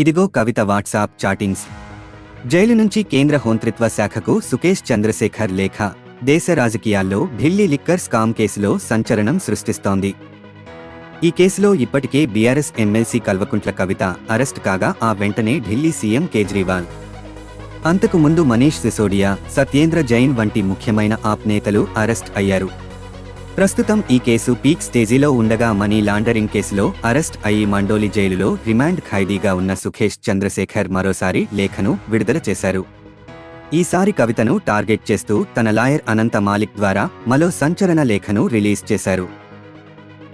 ఇదిగో కవిత WhatsApp chattings. Jail నుంచి కేంద్ర హోంత్రిత్వ శాఖకు సుకేష్ చంద్రశేఖర్ లేఖ. దేశ రాజకీయాల్లో ఢిల్లీ లిక్కర్ స్కామ్ కేసులో సంచలనం సృష్టిస్తోంది. ఈ కేసులో ఇప్పటికే BRS MLC Kalvakuntla Kavitha arrest కాగా ఆ వెంటనే ఢిల్లీ సీఎం కేజ్రీవాల్. అంతకు ముందు మనీష్ సిసోడియా సత్యేంద్ర జైన్ వంటి ముఖ్యమైన ఆప్ నేతలు అరెస్ట్ అయ్యారు. ప్రస్తుతం ఈ కేసు పీక్ స్టేజీలో ఉండగా మనీ లాండరింగ్ కేసులో అరెస్ట్ అయ్యి మండోలి జైలులో రిమాండ్ ఖైదీగా ఉన్న సుఖేష్ చంద్రశేఖర్ మరోసారి లేఖను విడుదల చేశారు. ఈసారి కవితను టార్గెట్ చేస్తూ తన లాయర్ అనంత మాలిక్ ద్వారా మరో సంచలన లేఖను రిలీజ్ చేశారు.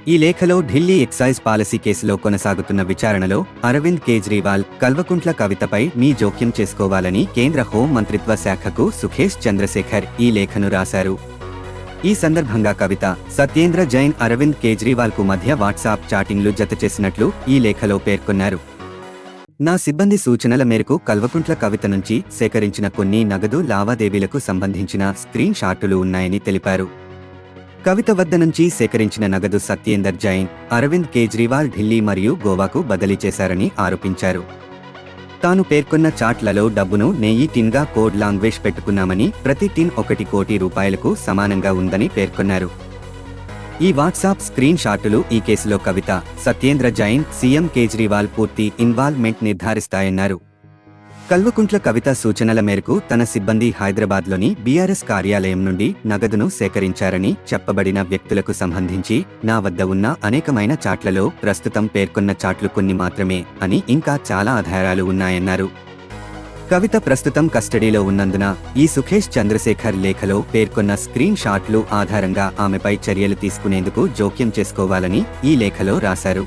ఈ లేఖలో ఢిల్లీ ఎక్సైజ్ పాలసీ కేసులో కొనసాగుతున్న విచారణలో అరవింద్ కేజ్రీవాల్ కల్వకుంట్ల కవితపై మీ జోక్యం చేసుకోవాలని కేంద్ర హోం మంత్రిత్వ శాఖకు సుఖేష్ చంద్రశేఖర్ ఈ లేఖను రాశారు. ఈ సందర్భంగా కవిత సత్యేంద్ర జైన్ అరవింద్ కేజ్రీవాల్కు మధ్య వాట్సాప్ చాటింగ్లు జత చేసినట్లు ఈ లేఖలో పేర్కొన్నారు. నా సిబ్బంది సూచనల మేరకు కల్వకుంట్ల కవిత నుంచి సేకరించిన కొన్ని నగదు లావాదేవీలకు సంబంధించిన స్క్రీన్ షాట్లు ఉన్నాయని తెలిపారు. కవిత వద్ద నుంచి సేకరించిన నగదు సత్యేందర్ జైన్ అరవింద్ కేజ్రీవాల్ ఢిల్లీ మరియు గోవాకు బదిలీ చేశారని ఆరోపించారు. తాను పేర్కొన్న చాట్లలో డబ్బును నెయ్యి టిన్గా కోడ్ లాంగ్వేజ్ పెట్టుకున్నామని ప్రతి టిన్ ఒకటి కోటి రూపాయలకు సమానంగా ఉందని పేర్కొన్నారు. ఈ వాట్సాప్ స్క్రీన్ షాట్లు ఈ కేసులో కవిత సత్యేంద్ర జైన్ సీఎం కేజ్రీవాల్ పూర్తి ఇన్వాల్వ్మెంట్ నిర్ధారిస్తాయన్నారు. కల్వకుంట్ల కవిత సూచనల మేరకు తన సిబ్బంది హైదరాబాద్లోని బీఆర్ఎస్ కార్యాలయం నుండి నగదును సేకరించారని చెప్పబడిన వ్యక్తులకు సంబంధించి నా వద్ద ఉన్న అనేకమైన చాట్లలో ప్రస్తుతం పేర్కొన్న చాట్లు కొన్ని మాత్రమే అని ఇంకా చాలా ఆధారాలు ఉన్నాయన్నారు. కవిత ప్రస్తుతం కస్టడీలో ఉన్నందున ఈ సుఖేష్ చంద్రశేఖర్ లేఖలో పేర్కొన్న స్క్రీన్ షాట్లు ఆధారంగా ఆమెపై చర్యలు తీసుకునేందుకు జోక్యం చేసుకోవాలని ఈ లేఖలో రాశారు.